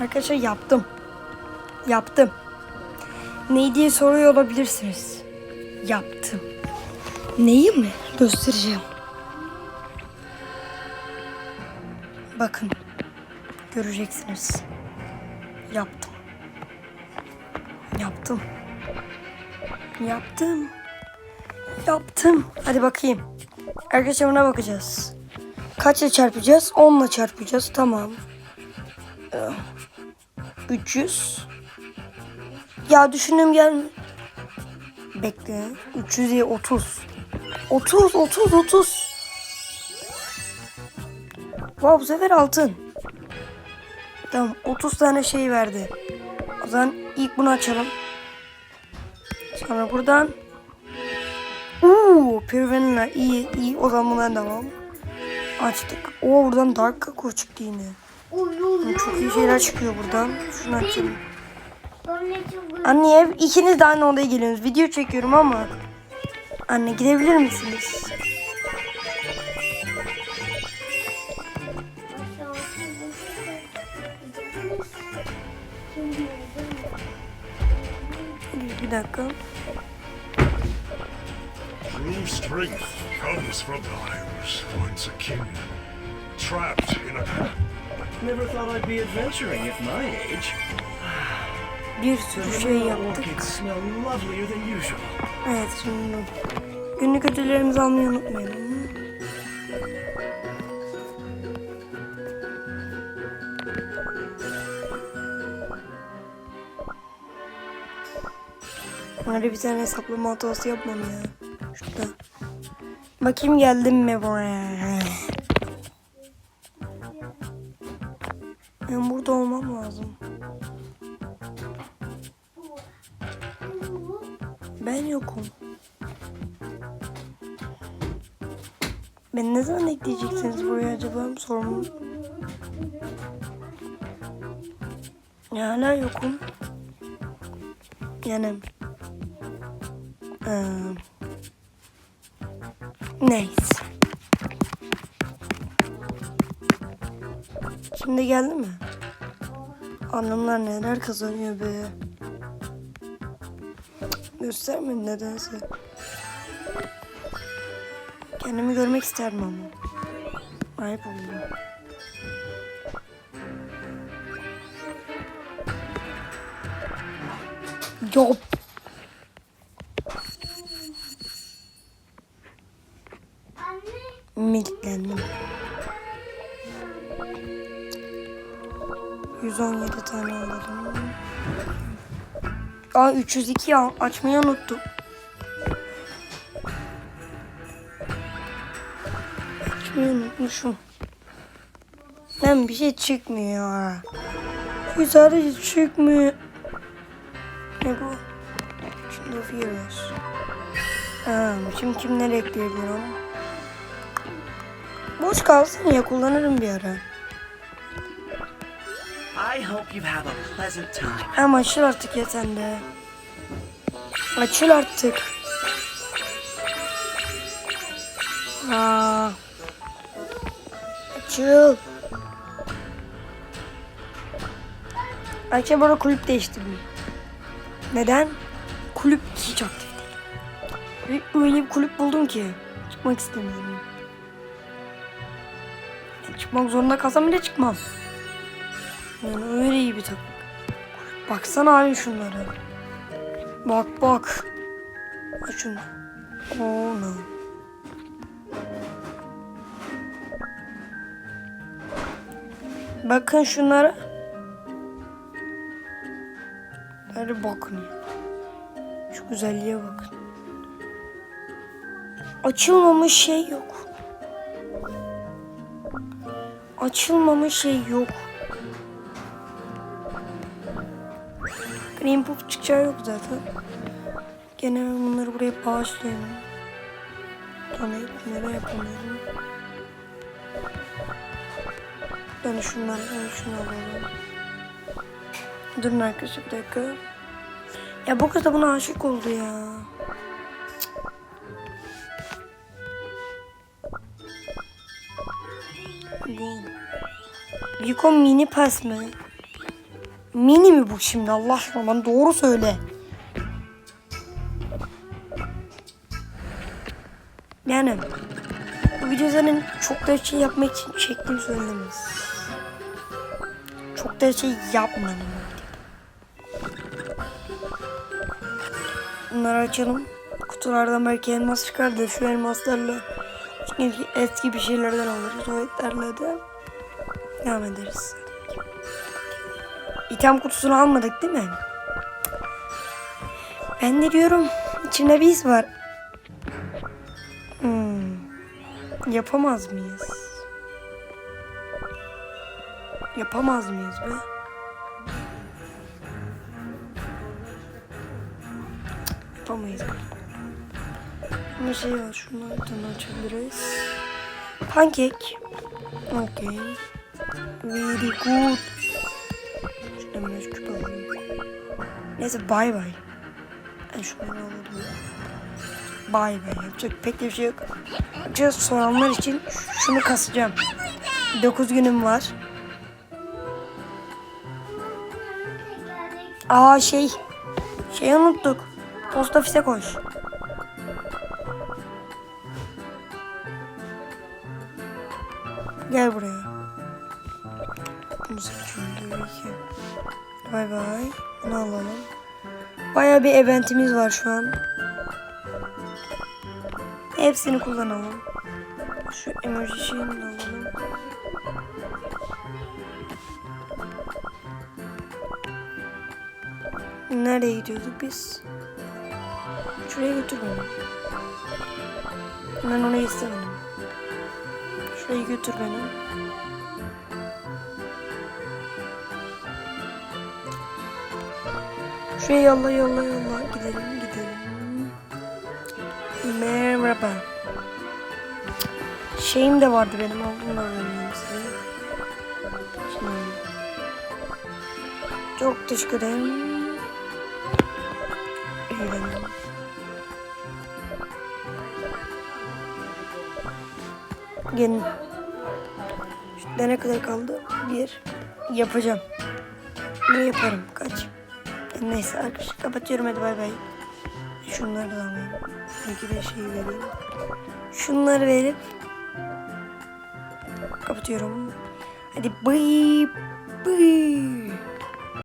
Arkadaşlar yaptım. Yaptım. Ne diye soruyor olabilirsiniz. Yaptım. Neyi mi? Göstereceğim. Bakın. Göreceksiniz. Yaptım. Yaptım. Yaptım. Yaptım. Hadi bakayım. Arkadaşlar buna bakacağız. Kaçla çarpacağız? 10 ile çarpacağız. Tamam. Ee, 300. Ya düşündüm gel. Bekle. 300 diye 30. 30, 30, 30. Wow bu sefer altın. Tamam 30 tane şey verdi. O zaman ilk bunu açalım. Sonra buradan. Uuu Pirvenina iyi iyi o zaman buna devam. Açtık. Oo buradan Dark Kakao çıktı yine. Uy uy Çok iyi şeyler çıkıyor buradan. Şunu açalım. Anne ev ikiniz de aynı odaya geliyorsunuz. Video çekiyorum ama. Anne gidebilir misiniz? Bir, bir dakika. True strength comes from the Irish once a king, trapped in a Never thought I'd be adventuring at my age. Bir sürü şey yaptık. Orchids smell lovelier than usual. Evet şimdi günlük ödüllerimizi almayı unutmayalım. Bari bir tane hesaplama hatası yapmam ya. Şurada. Bakayım geldim mi buraya? Ben burada olmam lazım. Ben yokum. Ben ne zaman ekleyeceksiniz buraya acaba sorun. Ya hala yokum. Yani. Eee, neyse. Şimdi geldi mi? Annemler neler kazanıyor be. Göstermedi nedense. Kendimi görmek isterdim ama. Ayıp oldu. Yok. Militlendim. 117 tane aldım. Aa 302 ya açmayı unuttum. Açmayı unutmuşum. Lan bir şey çıkmıyor. Bir sadece çıkmıyor. Ne bu? Şimdi Furious. Ha, şimdi kimleri ekleyebilirim? Boş kalsın ya kullanırım bir ara. I hope you have a pleasant time. Ama açıl artık ya sen de. Açıl artık. Aa. Açıl. Ayça bana kulüp değiştirdim. Neden? Kulüp hiç aktif değil. Öyle bir kulüp buldum ki. Çıkmak istemiyorum. Çıkmak zorunda kalsam bile çıkmam. Yani öyle iyi bir takım. Baksana abi şunlara. Bak bak. Bak şunu. No. Bakın şunlara. Hadi bakın. Şu güzelliğe bakın. Açılmamış şey yok. Açılmamış şey yok. Green Puff çıkacağı yok zaten. Gene bunları buraya bağışlıyorum. Donate nereye yapamıyorum. Ben şundan, ben şunu alalım. Durun arkadaşlar bir dakika. Ya bu kız da buna aşık oldu ya. Bu. Yiko mini pas mı? Mini mi bu şimdi Allah aşkına doğru söyle. Yani bu video çok da şey yapmak için çektiğim söylemez. Çok da şey yapmadım. Bunları açalım. Kutulardan belki elmas çıkar da şu elmaslarla eski bir şeylerden alırız. O etlerle de devam ederiz. İtem kutusunu almadık değil mi? Ben de diyorum içinde bir his var. Hmm. Yapamaz mıyız? Yapamaz mıyız be? Yapamayız. Ama şey var şunlardan açabiliriz. Pankek. Okay. Very good. Şuradan biraz küp alalım. Neyse bay bay. Ben şunları alalım. Bay bay. Yapacak pek de bir şey yok. Just soranlar için şunu kasacağım. 9 günüm var. Aa şey. Şey unuttuk. Post ofise koş. Gel buraya. Çünkü iki. Bay bay. Bunu alalım. Baya bir eventimiz var şu an. Hepsini kullanalım. Şu emoji şeyini de alalım. Nereye gidiyorduk biz? Şuraya götür beni. Ben onu istemedim. Şuraya götür beni. Şuraya yolla yolla yolla. Gidelim gidelim. Merhaba. Şeyim de vardı benim. Da vereyim size. Şimdi. Çok teşekkür ederim. Eğlendim. Gelin. Ne kadar kaldı? Bir. Yapacağım. Ne yaparım? Kaç? Neyse arkadaşlar kapatıyorum hadi bay bay. Şunları da alayım. Belki de şey vereyim. Şunları verip kapatıyorum. Hadi bay bay.